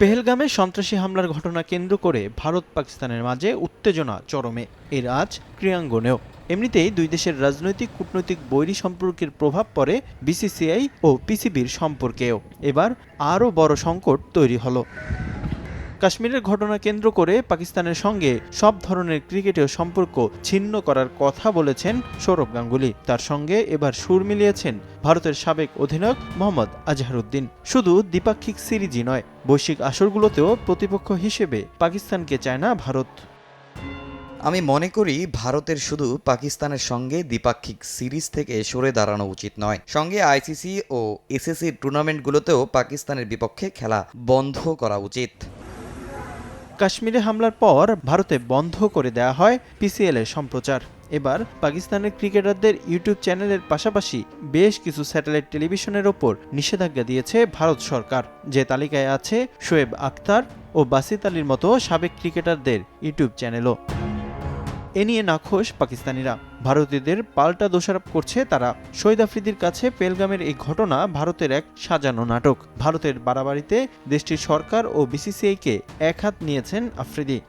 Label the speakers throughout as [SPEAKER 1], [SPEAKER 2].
[SPEAKER 1] পেহেলগামে সন্ত্রাসী হামলার ঘটনা কেন্দ্র করে ভারত পাকিস্তানের মাঝে উত্তেজনা চরমে। এর আজ ক্রিয়াঙ্গনেও এমনিতেই দুই দেশের রাজনৈতিক, কূটনৈতিক বৈরী সম্পর্কের প্রভাব পড়ে বিসিসিআই ও পিসিবির সম্পর্কেও। এবার আরও বড় সংকট তৈরি হলো। কাশ্মীরের ঘটনা কেন্দ্র করে পাকিস্তানের সঙ্গে সব ধরনের ক্রিকেটের সম্পর্ক ছিন্ন করার কথা বলেছেন সৌরভ গাঙ্গুলি। তার সঙ্গে এবার সুর মিলিয়েছেন ভারতের সাবেক অধিনায়ক মোহাম্মদ আজহারউদ্দিন। শুধু দ্বিপাক্ষিক সিরিজই নয়, বৈশ্বিক আসরগুলোতেও প্রতিপক্ষ হিসেবে পাকিস্তানকে চায় না ভারত।
[SPEAKER 2] আমি মনে করি ভারতের শুধু পাকিস্তানের সঙ্গে দ্বিপাক্ষিক সিরিজ থেকে সরে দাঁড়ানো উচিত নয়। সঙ্গে আইসিসি ও এসএসসি টুর্নামেন্টগুলোতেও পাকিস্তানের বিপক্ষে খেলা বন্ধ করা উচিত।
[SPEAKER 1] কাশ্মীরে হামলার পর ভারতে বন্ধ করে দেওয়া হয় পিসিএল এর সম্প্রচার। এবার পাকিস্তানের ক্রিকেটারদের ইউটিউব চ্যানেলের পাশাপাশি বেশ কিছু স্যাটেলাইট টেলিভিশনের ওপর নিষেধাজ্ঞা দিয়েছে ভারত সরকার। যে তালিকায় আছে শোয়েব আখতার ও বাসিত আলীর মতো সাবেক ক্রিকেটারদের ইউটিউব চ্যানেলও। এ নিয়ে নাখোশ পাকিস্তানিরা। ভারতীয়দের পাল্টা দোষারোপ করছে তারা। শহীদ আফ্রিদির কাছে পেলগামের এই ঘটনা ভারতের এক সাজানো নাটক। ভারতের বাড়াবাড়িতে দেশটির সরকার ও বিসিসিআইকে এক হাত নিয়েছেন আফ্রিদি।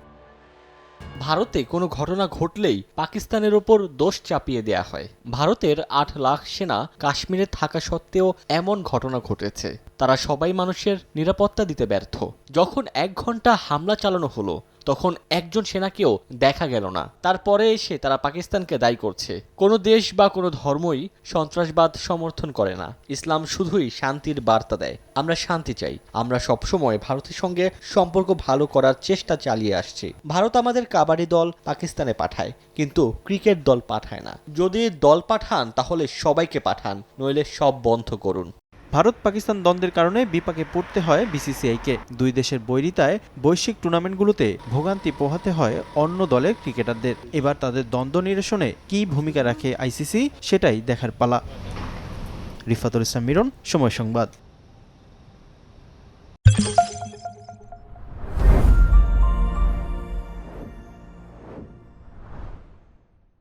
[SPEAKER 3] ভারতে কোনো ঘটনা ঘটলেই পাকিস্তানের ওপর দোষ চাপিয়ে দেয়া হয়। ভারতের আট লাখ সেনা কাশ্মীরে থাকা সত্ত্বেও এমন ঘটনা ঘটেছে। তারা সবাই মানুষের নিরাপত্তা দিতে ব্যর্থ। যখন এক ঘণ্টা হামলা চালানো হলো, তখন একজন সেনাকেও দেখা গেল না। তারপরে এসে তারা পাকিস্তানকে দায়ী করছে। কোনো দেশ বা কোনো ধর্মই সন্ত্রাসবাদ সমর্থন করে না। ইসলাম শুধুই শান্তির বার্তা দেয়। আমরা শান্তি চাই। আমরা সবসময় ভারতের সঙ্গে সম্পর্ক ভালো করার চেষ্টা চালিয়ে আসছি। ভারত আমাদের কাবাডি দল পাকিস্তানে পাঠায়, কিন্তু ক্রিকেট দল পাঠায় না। যদি দল পাঠান, তাহলে সবাইকে পাঠান, নইলে সব বন্ধ করুন।
[SPEAKER 1] ভারত পাকিস্তান দ্বন্দ্বের কারণে বিপাকে পড়তে হয় বিসিসিআইকে। দুই দেশের বৈরিতায় বৈশ্বিক টুর্নামেন্টগুলোতে ভোগান্তি পোহাতে হয় অন্য দলের ক্রিকেটারদের। এবার তাদের দ্বন্দ্ব নিরসনে কী ভূমিকা রাখে আইসিসি, সেটাই দেখার পালা। রিফাতুল ইসলাম মিরন, সময় সংবাদ।